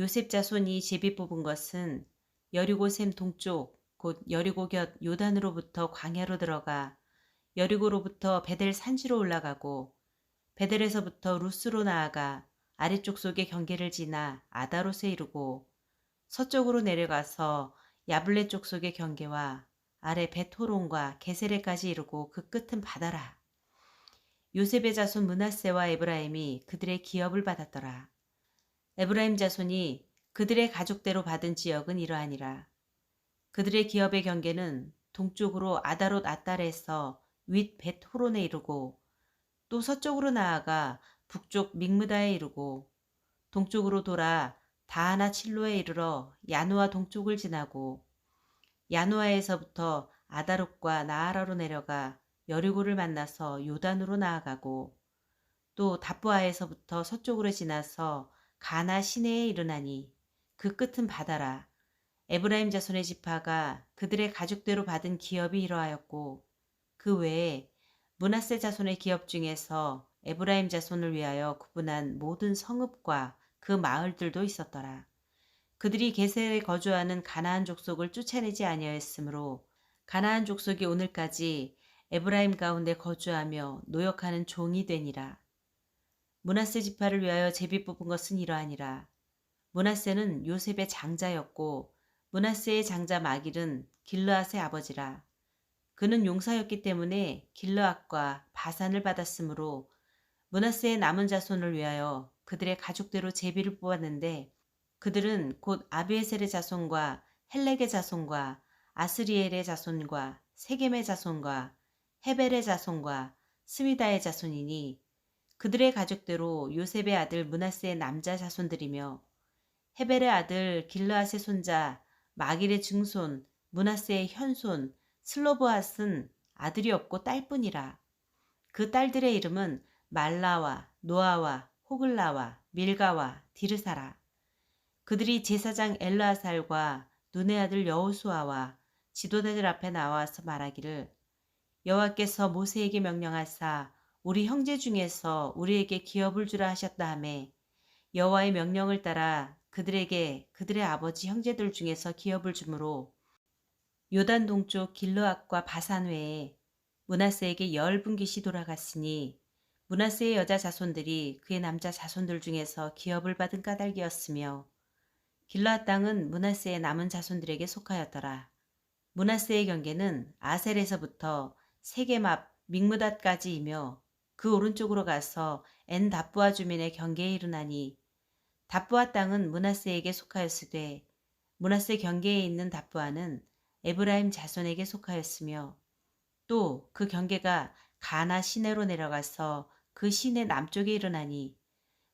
요셉 자손이 제비 뽑은 것은 여리고 샘 동쪽 곧 여리고 곁 요단으로부터 광야로 들어가 여리고로부터 베델 산지로 올라가고 베델에서부터 루스로 나아가 아래쪽 속의 경계를 지나 아다롯에 이르고 서쪽으로 내려가서 야블레 쪽 속의 경계와 아래 베토론과 게세레까지 이르고 그 끝은 바다라. 요셉의 자손 문하세와 에브라임이 그들의 기업을 받았더라. 에브라임 자손이 그들의 가족대로 받은 지역은 이러하니라. 그들의 기업의 경계는 동쪽으로 아다롯 아달에서 윗 벳 호론에 이르고 또 서쪽으로 나아가 북쪽 믹무다에 이르고 동쪽으로 돌아 다하나 칠로에 이르러 야누아 동쪽을 지나고 야누아에서부터 아다롯과 나아라로 내려가 여리고를 만나서 요단으로 나아가고 또 다부아에서부터 서쪽으로 지나서 가나 시내에 이르나니 그 끝은 바다라. 에브라임 자손의 지파가 그들의 가족대로 받은 기업이 이러하였고 그 외에 문하세 자손의 기업 중에서 에브라임 자손을 위하여 구분한 모든 성읍과 그 마을들도 있었더라. 그들이 게셀에 거주하는 가나안 족속을 쫓아내지 아니하였으므로 가나안 족속이 오늘까지 에브라임 가운데 거주하며 노역하는 종이 되니라. 문하세 지파를 위하여 제비 뽑은 것은 이러하니라. 문하세는 요셉의 장자였고 문하세의 장자 마길은 길르앗의 아버지라. 그는 용사였기 때문에 길르앗과 바산을 받았으므로 문하세의 남은 자손을 위하여 그들의 가족대로 제비를 뽑았는데 그들은 곧 아비에셀의 자손과 헬렉의 자손과 아스리엘의 자손과 세겜의 자손과 헤벨의 자손과 스미다의 자손이니 그들의 가족대로 요셉의 아들 문하세의 남자 자손들이며 헤벨의 아들 길르앗의 손자 마길의 증손 문하세의 현손 슬로보앗은 아들이 없고 딸뿐이라. 그 딸들의 이름은 말라와 노아와 호글라와 밀가와 디르사라. 그들이 제사장 엘라살과 눈의 아들 여호수아와 지도자들 앞에 나와서 말하기를 여호와께서 모세에게 명령하사 우리 형제 중에서 우리에게 기업을 주라 하셨다 하매 여호와의 명령을 따라 그들에게 그들의 아버지 형제들 중에서 기업을 주므로 요단 동쪽 길르앗과 바산 외에 문하세에게 열 분깃이 돌아갔으니 문하세의 여자 자손들이 그의 남자 자손들 중에서 기업을 받은 까닭이었으며 길르앗 땅은 문하세의 남은 자손들에게 속하였더라. 문하세의 경계는 아셀에서부터 세겜 앞 믹무닷까지이며 그 오른쪽으로 가서 엔 다부아 주민의 경계에 이르나니 다부아 땅은 문하세에게 속하였으되 문하세 경계에 있는 다부아는 에브라임 자손에게 속하였으며 또 그 경계가 가나 시내로 내려가서 그 시내 남쪽에 이르나니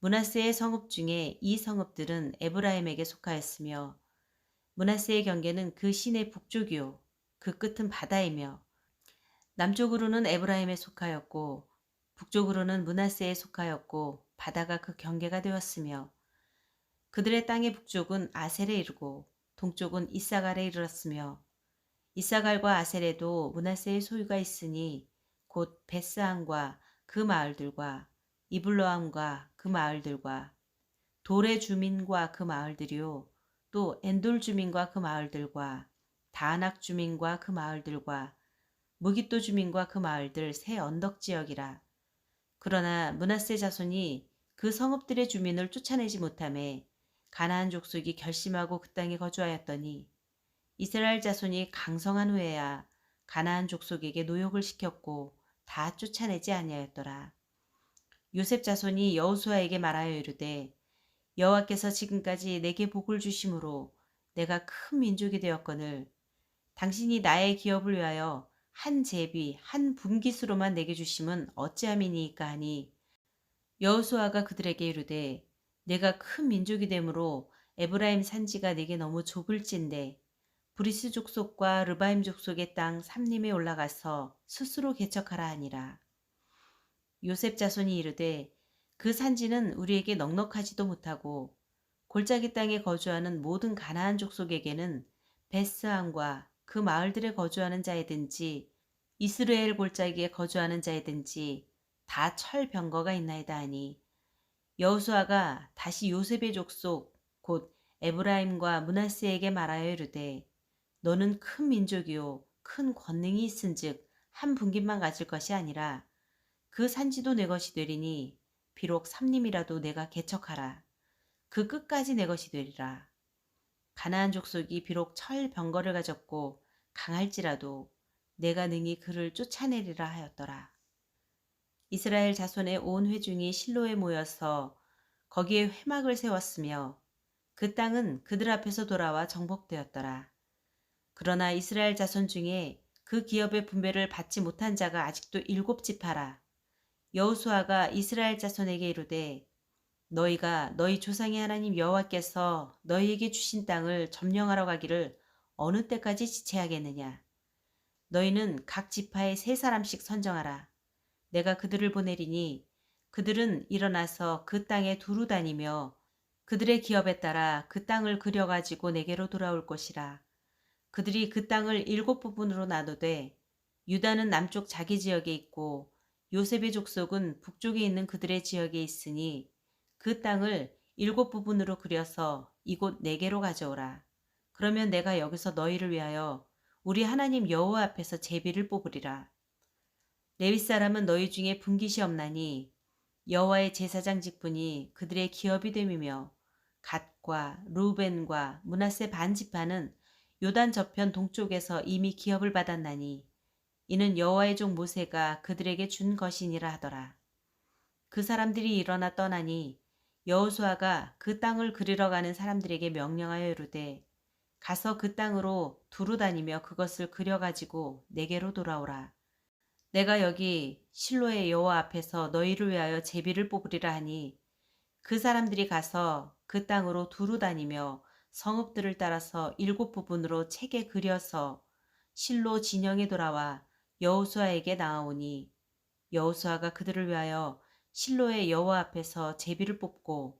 문하세의 성읍 중에 이 성읍들은 에브라임에게 속하였으며 문하세의 경계는 그 시내 북쪽이요. 그 끝은 바다이며 남쪽으로는 에브라임에 속하였고 북쪽으로는 문하세에 속하였고 바다가 그 경계가 되었으며 그들의 땅의 북쪽은 아셀에 이르고 동쪽은 이사갈에 이르렀으며 이사갈과 아셀에도 문하세의 소유가 있으니 곧 베스안과 그 마을들과 이블로암과 그 마을들과 돌의 주민과 그 마을들이요 또 엔돌 주민과 그 마을들과 다낙 주민과 그 마을들과 무기또 주민과 그 마을들 새 언덕 지역이라 그러나 문하세 자손이 그 성읍들의 주민을 쫓아내지 못함에 가나안 족속이 결심하고 그 땅에 거주하였더니 이스라엘 자손이 강성한 후에야 가나안 족속에게 노역을 시켰고 다 쫓아내지 아니하였더라. 요셉 자손이 여호수아에게 말하여 이르되 여호와께서 지금까지 내게 복을 주심으로 내가 큰 민족이 되었거늘 당신이 나의 기업을 위하여 한 제비 한 분깃으로만 내게 주심은 어찌함이니까 하니 여호수아가 그들에게 이르되 내가 큰 민족이 되므로 에브라임 산지가 내게 너무 좁을진데 브리스 족속과 르바임 족속의 땅 삼림에 올라가서 스스로 개척하라 하니라. 요셉 자손이 이르되 그 산지는 우리에게 넉넉하지도 못하고 골짜기 땅에 거주하는 모든 가나안 족속에게는 베스함과 그 마을들에 거주하는 자이든지 이스라엘 골짜기에 거주하는 자이든지 다 철병거가 있나이다 하니 여호수아가 다시 요셉의 족속 곧 에브라임과 문하세에게 말하여 이르되 너는 큰 민족이요 큰 권능이 있은즉 한 분깃만 가질 것이 아니라 그 산지도 내 것이 되리니 비록 삼림이라도 내가 개척하라. 그 끝까지 내 것이 되리라. 가나안 족속이 비록 철 병거를 가졌고 강할지라도 내가 능히 그를 쫓아내리라 하였더라. 이스라엘 자손의 온 회중이 실로에 모여서 거기에 회막을 세웠으며 그 땅은 그들 앞에서 돌아와 정복되었더라. 그러나 이스라엘 자손 중에 그 기업의 분배를 받지 못한 자가 아직도 일곱 지파라. 여호수아가 이스라엘 자손에게 이르되 너희가 너희 조상의 하나님 여호와께서 너희에게 주신 땅을 점령하러 가기를 어느 때까지 지체하겠느냐. 너희는 각 지파에 세 사람씩 선정하라. 내가 그들을 보내리니 그들은 일어나서 그 땅에 두루 다니며 그들의 기업에 따라 그 땅을 그려가지고 내게로 돌아올 것이라. 그들이 그 땅을 일곱 부분으로 나누되 유다는 남쪽 자기 지역에 있고 요셉의 족속은 북쪽에 있는 그들의 지역에 있으니 그 땅을 일곱 부분으로 그려서 이곳 네 개로 가져오라. 그러면 내가 여기서 너희를 위하여 우리 하나님 여호와 앞에서 제비를 뽑으리라. 레위 사람은 너희 중에 분깃이 없나니 여호와의 제사장 직분이 그들의 기업이 됨이며 갓과 루벤과 문하세 반 지파는 요단 저편 동쪽에서 이미 기업을 받았나니 이는 여호와의 종 모세가 그들에게 준 것이니라 하더라. 그 사람들이 일어나 떠나니 여호수아가 그 땅을 그리러 가는 사람들에게 명령하여 이르되 가서 그 땅으로 두루 다니며 그것을 그려 가지고 내게로 돌아오라. 내가 여기 실로의 여호와 앞에서 너희를 위하여 제비를 뽑으리라 하니 그 사람들이 가서 그 땅으로 두루 다니며 성읍들을 따라서 일곱 부분으로 책에 그려서 실로 진영에 돌아와 여호수아에게 나아오니 여호수아가 그들을 위하여 실로의 여호와 앞에서 제비를 뽑고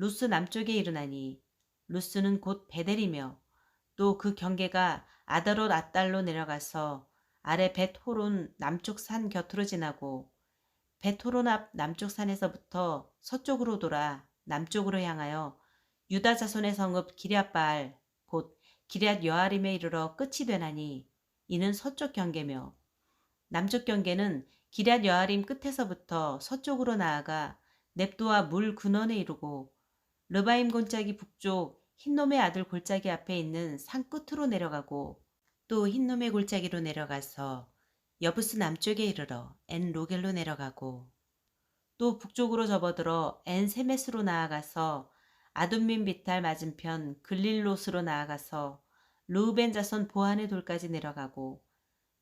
루스 남쪽에 이르나니 루스는 곧 베델이며 또 그 경계가 아다롯 아달로 내려가서 아래 벳호론 남쪽 산 곁으로 지나고 벳호론 앞 남쪽 산에서부터 서쪽으로 돌아 남쪽으로 향하여 유다 자손의 성읍 기랴바알 곧 기랴 여아림에 이르러 끝이 되나니 이는 서쪽 경계며 남쪽 경계는 기랴 여아림 끝에서부터 서쪽으로 나아가 넵도와 물 근원에 이르고 르바임 골짜기 북쪽 흰놈의 아들 골짜기 앞에 있는 산 끝으로 내려가고 또 흰놈의 골짜기로 내려가서 여부스 남쪽에 이르러 엔 로겔로 내려가고 또 북쪽으로 접어들어 엔 세메스로 나아가서 아둠민 비탈 맞은편 글릴롯으로 나아가서 루벤 자손 보안의 돌까지 내려가고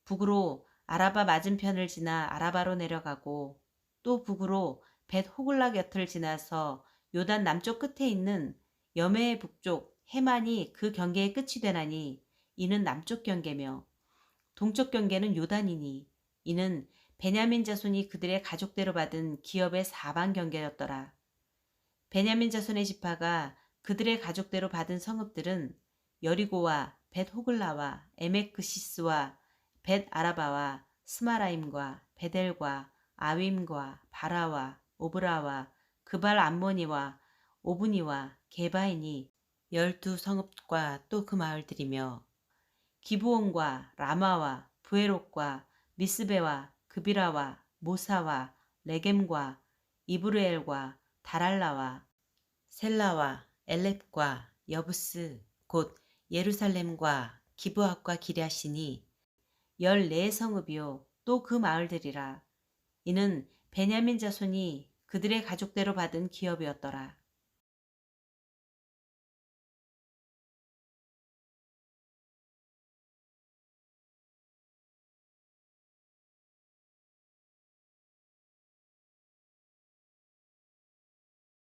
북으로 아라바 맞은편을 지나 아라바로 내려가고 또 북으로 벳 호글라 곁을 지나서 요단 남쪽 끝에 있는 여매의 북쪽 해만이 그 경계의 끝이 되나니 이는 남쪽 경계며 동쪽 경계는 요단이니 이는 베냐민 자손이 그들의 가족대로 받은 기업의 사방 경계였더라. 베냐민 자손의 지파가 그들의 가족대로 받은 성읍들은 여리고와 벳 호글라와 에메크시스와 벳 아라바와 스마라임과 베델과 아윈과 바라와 오브라와 그발 암모니와 오브니와 게바인이 열두 성읍과 또 그 마을들이며 기부온과 라마와 부에롯과 미스베와 그비라와 모사와 레겜과 이브르엘과 다랄라와 셀라와 엘렙과 여부스 곧 예루살렘과 기브학과 기랴시니 열네 성읍이요 또 그 마을들이라. 이는 베냐민 자손이 그들의 가족대로 받은 기업이었더라.